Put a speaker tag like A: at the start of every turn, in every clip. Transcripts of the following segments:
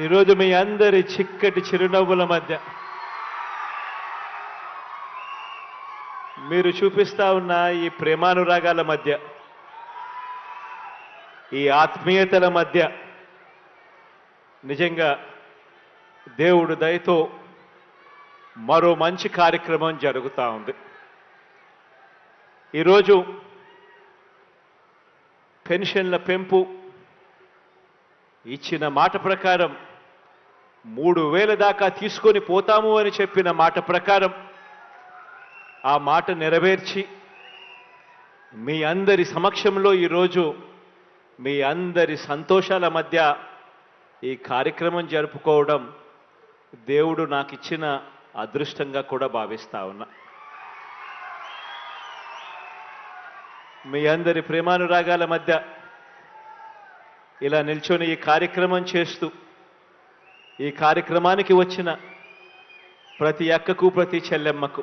A: ఈరోజు మీ అందరి చిక్కటి చిరునవ్వుల మధ్య మీరు చూపిస్తా ఉన్న ఈ ప్రేమానురాగాల మధ్య ఈ ఆత్మీయతల మధ్య నిజంగా దేవుడు దయతో మరో మంచి కార్యక్రమం జరుగుతూ ఉంది. ఈరోజు పెన్షన్ల పెంపు ఇచ్చిన మాట ప్రకారం మూడు వేల దాకా తీసుకొని పోతాము అని చెప్పిన మాట ప్రకారం ఆ మాట నెరవేర్చి మీ అందరి సమక్షంలో ఈరోజు మీ అందరి సంతోషాల మధ్య ఈ కార్యక్రమం జరుపుకోవడం దేవుడు నాకు ఇచ్చిన అదృష్టంగా కూడా భావిస్తా ఉన్నా. మీ అందరి ప్రేమానురాగాల మధ్య ఇలా నిల్చొని ఈ కార్యక్రమం చేస్తూ ఈ కార్యక్రమానికి వచ్చిన ప్రతి అక్కకు ప్రతి చెల్లెమ్మకు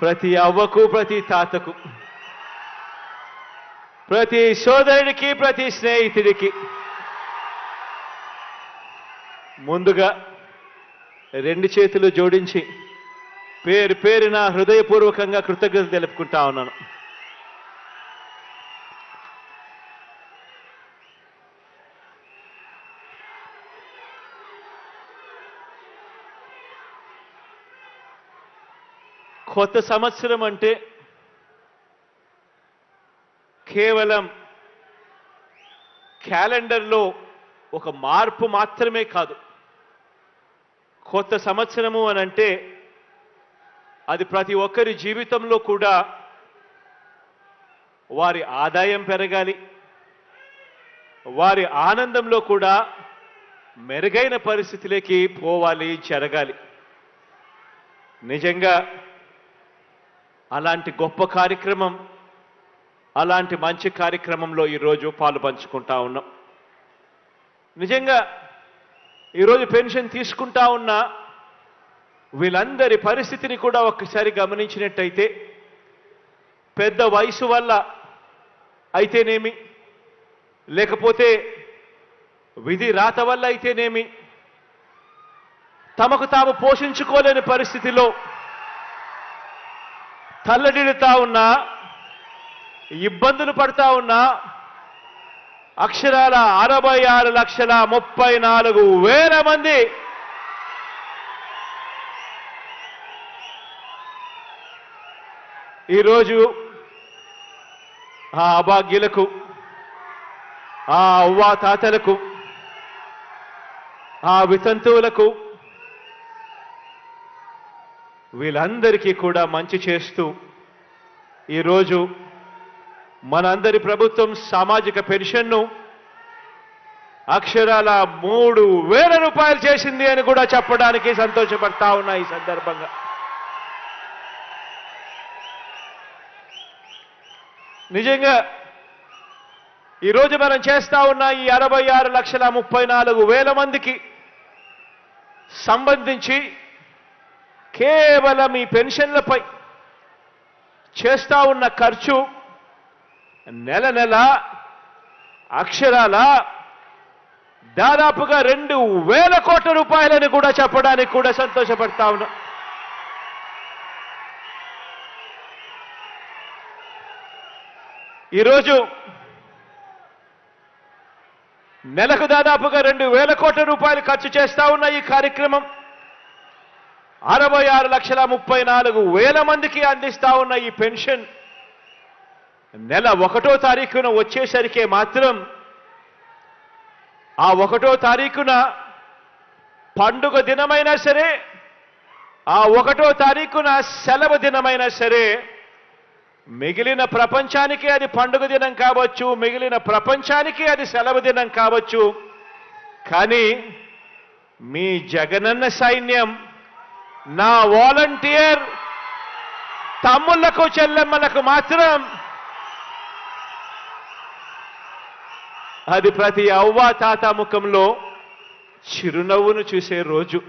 A: ప్రతి అవ్వకు ప్రతి తాతకు ప్రతి సోదరుడికి ప్రతి స్నేహితుడికి ముందుగా రెండు చేతులు జోడించి పేరు పేరున హృదయపూర్వకంగా కృతజ్ఞతలు తెలుపుకుంటా ఉన్నాను. కొత్త సంవత్సరం అంటే కేవలం క్యాలెండర్లో ఒక మార్పు మాత్రమే కాదు. కొత్త సంవత్సరము అని అంటే అది ప్రతి ఒక్కరి జీవితంలో కూడా వారి ఆదాయం పెరగాలి. వారి ఆనందంలో కూడా మెరుగైన పరిస్థితిలోకి పోవాలి జరగాలి. నిజంగా అలాంటి గొప్ప కార్యక్రమం అలాంటి మంచి కార్యక్రమంలో ఈరోజు పాలు పంచుకుంటా ఉన్నాం. నిజంగా ఈరోజు పెన్షన్ తీసుకుంటా ఉన్న వీళ్ళందరి పరిస్థితిని కూడా ఒక్కసారి గమనించినట్టయితే పెద్ద వయసు వల్ల అయితేనేమి లేకపోతే విధి రాత వల్ల అయితేనేమి తమకు తాము పోషించుకోలేని పరిస్థితిలో తల్లడిల్లుతా ఉన్నా ఇబ్బందులు పడతా ఉన్నా అక్షరాల అరవై ఆరు లక్షల ముప్పై నాలుగు వేల మంది ఈరోజు ఆ అభాగ్యులకు ఆ అవ్వాతాతలకు ఆ వితంతువులకు వీళ్ళందరికీ కూడా మంచి చేస్తూ ఈరోజు మనందరి ప్రభుత్వం సామాజిక పెన్షన్ను అక్షరాల మూడు వేల రూపాయలు చేసింది అని కూడా చెప్పడానికి సంతోషపడతా ఉన్నా ఈ సందర్భంగా. నిజంగా ఈరోజు మనం చేస్తా ఉన్న ఈ అరవై ఆరు లక్షల ముప్పై నాలుగు వేల మందికి సంబంధించి కేవలం ఈ పెన్షన్లపై చేస్తా ఉన్న ఖర్చు నెల నెల అక్షరాల దాదాపుగా రెండు వేల కోట్ల రూపాయలని కూడా చెప్పడానికి కూడా సంతోషపడతా ఉన్నా. ఈరోజు నెలకు దాదాపుగా రెండు వేల కోట్ల రూపాయలు ఖర్చు చేస్తా ఉన్న ఈ కార్యక్రమం అరవై ఆరు లక్షల ముప్పై నాలుగు వేల మందికి అందిస్తా ఉన్న ఈ పెన్షన్ నెల ఒకటో తారీఖున వచ్చేసరికే మాత్రం ఆ ఒకటో తారీఖున పండుగ దినమైనా సరే ఆ ఒకటో తారీఖున సెలవు దినమైనా సరే మిగిలిన ప్రపంచానికి అది పండుగ దినం కావచ్చు మిగిలిన ప్రపంచానికి అది సెలవు దినం కావచ్చు కానీ మీ జగనన్న సైన్యం నా వాలంటీర్ తమ్ముళ్ళకు చెల్లెమ్మలకు మాత్రం అది ప్రతి అవ్వ తాత ముఖంలో చిరునవ్వును చూసే రోజు.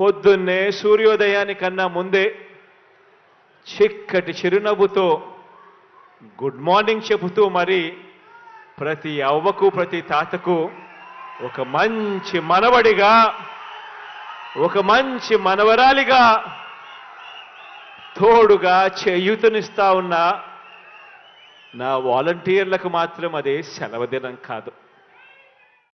A: పొద్దున్నే సూర్యోదయానికన్నా ముందే చిక్కటి చిరునవ్వుతో గుడ్ మార్నింగ్ చెబుతూ మరి ప్రతి అవ్వకు ప్రతి తాతకు ఒక మంచి మనవడిగా ఒక మంచి మనవరాలిగా తోడుగా చేయూతనిస్తా ఉన్న నా వాలంటీర్లకు మాత్రం అదే సెలవు దినం కాదు.